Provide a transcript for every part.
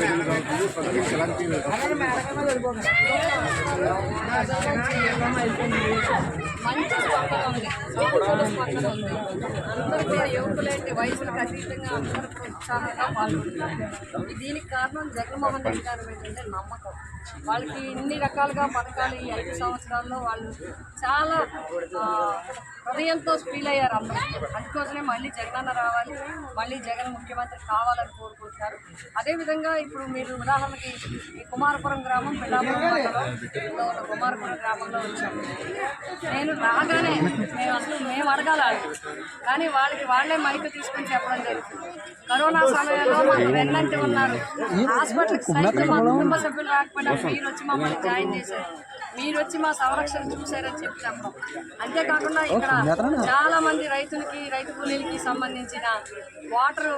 Yeah. మంచి స్పందన ఉంది సానుకూల స్పందన ఉంది అందరూ కూడా యువకులేంటి వయసులకు అతీతంగా అందరూ ఉత్సాహంగా పాల్గొంటున్నారు దీనికి కారణం జగన్మోహన్ రెడ్డి గారు ఏంటంటే నమ్మకం వాళ్ళకి ఇన్ని రకాలుగా పథకాలు ఈ ఐదు సంవత్సరాల్లో వాళ్ళు చాలా హృదయంతో ఫీల్ అయ్యారు అందరూ అందుకోసమే మళ్ళీ జగనన్న రావాలి మళ్ళీ జగన్ ముఖ్యమంత్రి కావాలని కోరుకుంటున్నారు అదేవిధంగా ఇప్పుడు మీరు ఉదాహరణకి ఈ కుమారపురం గ్రామం పిల్లాపురం మండలంలో ఉన్న కుమారపురం గ్రామంలో వచ్చాము నేను రాగానే మేము అసలు మేము అడగాలి కానీ వాళ్ళకి వాళ్ళే మైక్ తీసుకొని చెప్పడం జరుగుతుంది కరోనా సమయంలో మాకు వెన్నంటి ఉన్నారు. హాస్పిటల్కి సైతం మా కుటుంబ సభ్యులు రాకపోయినా మీరు వచ్చి మమ్మల్ని జాయిన్ చేశారు. మీరు వచ్చి మా సంరక్షణ చూశారని చెప్పి చెప్పడం. అంతేకాకుండా ఇక్కడ చాలా మంది రైతులకి రైతు కూలీలకి సంబంధించిన వాటర్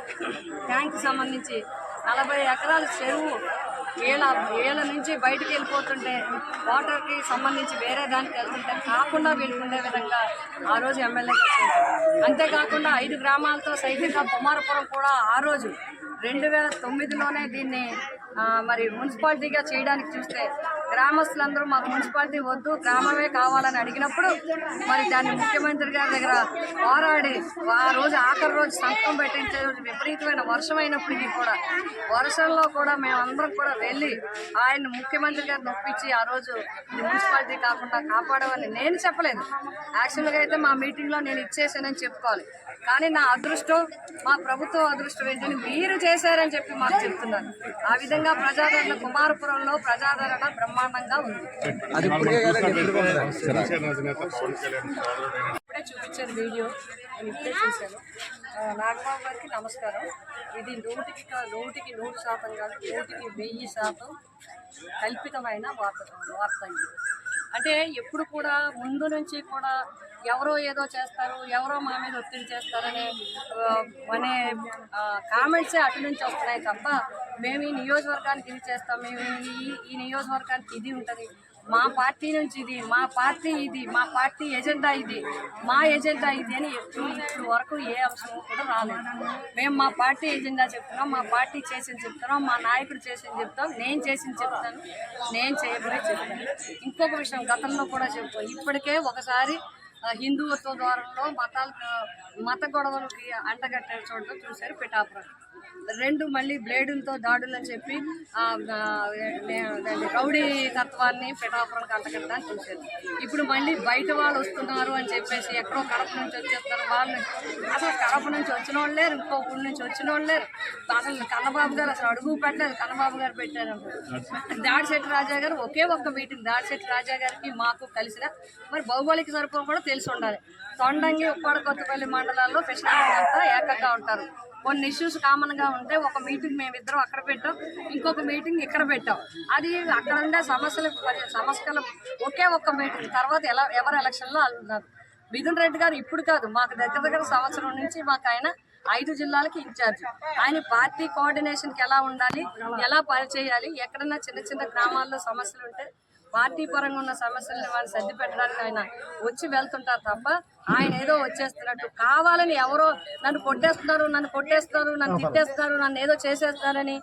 ట్యాంక్ సంబంధించి నలభై ఎకరాల చెరువు ఏళ్ళ ఏళ్ళ నుంచి బయటికి వెళ్ళిపోతుంటే వాటర్కి సంబంధించి వేరే దానికి వెళ్తుంటే కాకుండా వీళ్ళు ఉండే విధంగా ఆ రోజు ఎమ్మెల్యే అంతేకాకుండా ఐదు గ్రామాలతో సైతంగా కుమారపురం కూడా ఆ రోజు రెండు వేల తొమ్మిదిలోనే దీన్ని మరి మున్సిపాలిటీగా చేయడానికి చూస్తే గ్రామస్తులందరూ మాకు మున్సిపాలిటీ వద్దు గ్రామమే కావాలని అడిగినప్పుడు మరి దాన్ని ముఖ్యమంత్రి గారి దగ్గర పోరాడి ఆ రోజు ఆఖరి రోజు సంతకం పెట్టించే రోజు విపరీతమైన వర్షం అయినప్పటికీ కూడా వర్షంలో కూడా మేమందరం కూడా వెళ్ళి ఆయన ముఖ్యమంత్రి గారిని ఒప్పించి ఆ రోజు ఇది మున్సిపాలిటీ కాకుండా కాపాడమని నేను చెప్పలేదు. యాక్చువల్గా అయితే మా మీటింగ్లో నేను ఇచ్చేసానని చెప్పుకోవాలి. కానీ నా అదృష్టం మా ప్రభుత్వం అదృష్టం ఏంటని మీరు చేశారని చెప్పి మాకు చెప్తున్నారు. ఆ విధంగా ప్రజాదరణ కుమారపురంలో ప్రజాదరణ బ్రహ్మాండంగా ఉంది. అది ఇప్పుడే చూపించాను వీడియో. నేను ఇప్పుడే చూశాను. ఆ, నాగబాబు గారికి నమస్కారం. ఇది నూటికి నూటికి నూరు శాతం కాదు నూటికి వెయ్యి శాతం కల్పితమైన వార్త వార్త అంటే ఎప్పుడు కూడా ముందు నుంచి కూడా ఎవరో ఏదో చేస్తారు ఎవరో మా మీద ఒత్తిడి చేస్తారనే అనే కామెంట్సే అటు నుంచి వస్తున్నాయి తప్ప మేము ఈ నియోజకవర్గానికి ఇది చేస్తాం మేము ఈ ఈ నియోజకవర్గానికి ఇది ఉంటుంది. మా పార్టీ నుంచి ఇది మా పార్టీ ఇది మా పార్టీ ఎజెండా ఇది మా ఎజెండా ఇది అని ఎప్పుడు ఇప్పుడు వరకు ఏ అంశం కూడా రాలేదు. మేము మా పార్టీ ఎజెండా చెప్తున్నాం మా పార్టీ చేసింది చెప్తున్నాం మా నాయకుడు చేసింది చెప్తాం నేను చేసింది చెప్తాను నేను చేయబోయే చెప్తాను. ఇంకొక విషయం గతంలో కూడా చెప్తాను ఇప్పటికే ఒకసారి హిందువుత్వ ద్వారంలో మతాల మత గొడవలకి అంటగట్టే చోట చూశారు పిఠాపురం. రెండు మళ్ళీ బ్లేడులతో దాడులు అని చెప్పి రౌడీ తత్వాన్ని పిఠాపురంకి అంటగట్టడానికి చూశారు. ఇప్పుడు మళ్ళీ బయట వాళ్ళు వస్తున్నారు అని చెప్పేసి ఎక్కడో కడప నుంచి వచ్చేస్తారు వాళ్ళని అసలు కడప నుంచి వచ్చిన వాళ్ళు లేరు ఇంకో నుంచి వచ్చిన లేరు. అసలు కన్నబాబు గారు అసలు అడుగు పెట్టలేదు కన్నబాబు గారు పెట్టారు. దాడిశెట్టి రాజా గారు ఒకే ఒక్క మీటింగ్ దాడిశెట్టి రాజా గారికి మాకు కలిసిన మరి భౌగోళిక సరిపోవడం కూడా తెలిసి ఉండాలి. తొండంగి ఉప్పాడ కొత్తపల్లి మండలాల్లో కృష్ణా అంతా ఏకంగా ఉంటారు. కొన్ని ఇష్యూస్ కామన్గా ఉంటే ఒక మీటింగ్ మేమిద్దరం అక్కడ పెట్టాం ఇంకొక మీటింగ్ ఇక్కడ పెట్టాం. అది అక్కడ ఉండే సమస్యలు సమస్యలు ఒకే ఒక్క మీటింగ్ తర్వాత ఎలా ఎవరు ఎలక్షన్లో వాళ్ళు ఉన్నారు మిథున్ రెడ్డి గారు ఇప్పుడు కాదు మాకు దగ్గర దగ్గర సంవత్సరం నుంచి మాకు ఆయన ఐదు జిల్లాలకి ఇన్ఛార్జ్. ఆయన పార్టీ కోఆర్డినేషన్కి ఎలా ఉండాలి ఎలా పనిచేయాలి ఎక్కడన్నా చిన్న చిన్న గ్రామాల్లో సమస్యలు ఉంటే పార్టీ పరంగా ఉన్న సమస్యల్ని వాళ్ళు సర్ది పెట్టడానికి ఆయన వచ్చి వెళ్తుంటారు తప్ప ఆయన ఏదో వచ్చేస్తున్నట్టు. కావాలని ఎవరో నన్ను కొట్టేస్తున్నారు నన్ను కొట్టేస్తున్నారు నన్ను తిట్టేస్తున్నారు నన్ను ఏదో చేసేస్తారని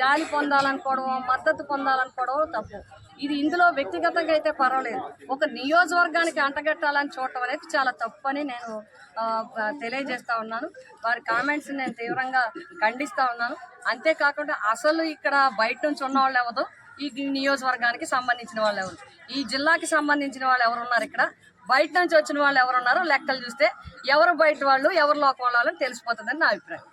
జాలి పొందాలనుకోవడం మద్దతు పొందాలనుకోవడం తప్పు. ఇది ఇందులో వ్యక్తిగతంగా అయితే పర్వాలేదు. ఒక నియోజకవర్గానికి అంటగట్టాలని చూడటం అనేది చాలా తప్పు అని నేను తెలియజేస్తా ఉన్నాను. వారి కామెంట్స్ నేను తీవ్రంగా ఖండిస్తా ఉన్నాను. అంతేకాకుండా అసలు ఇక్కడ బయట నుంచి ఉన్న వాళ్ళు ఎవరు? ఈ నియోజకవర్గానికి సంబంధించిన వాళ్ళు ఎవరు? ఈ జిల్లాకి సంబంధించిన వాళ్ళు ఎవరు ఉన్నారు ఇక్కడ? బయట నుంచి వచ్చిన వాళ్ళు ఎవరు ఉన్నారో లెక్కలు చూస్తే ఎవరు బయట వాళ్ళు ఎవరు లోకం వాళ్ళు అని తెలిసిపోతుందని నా అభిప్రాయం.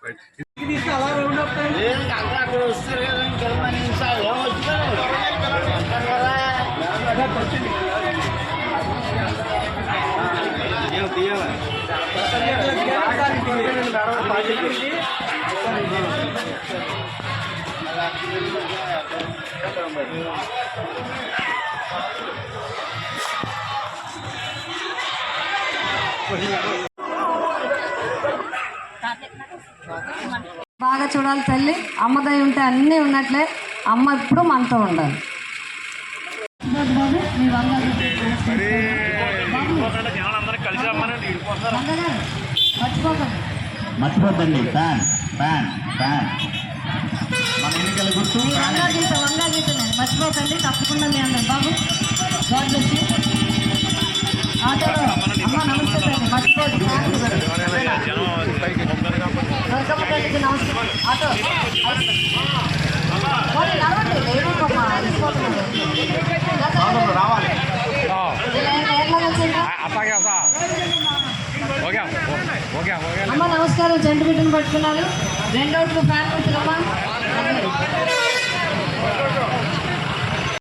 బాగా చూడాలి తల్లి. అమ్మదై ఉంటే అన్నీ ఉన్నట్లే. అమ్మ ఇప్పుడు మనతో ఉండాలి. బాబు, మీ వంగగారు. బాబు, మర్చిపోద్దండి ఫ్యాన్ ఫ్యాన్ ఫ్యాన్. మన ఎన్నికల గుర్తు మర్చిపోకండి తప్పకుండా మీ అందరు బాబు గాడ్ బ్లెస్ యూ. ఆటోలో అమ్మ నమస్తే తల్లి మర్చిపోదు తల్లికి నమస్తే ఆటో రావాలి? అట్లాగే అమ్మ నమస్కారం జంటు బిడ్డను పట్టుకున్నారు రెండోట్లు ఫ్యాన్ అమ్మా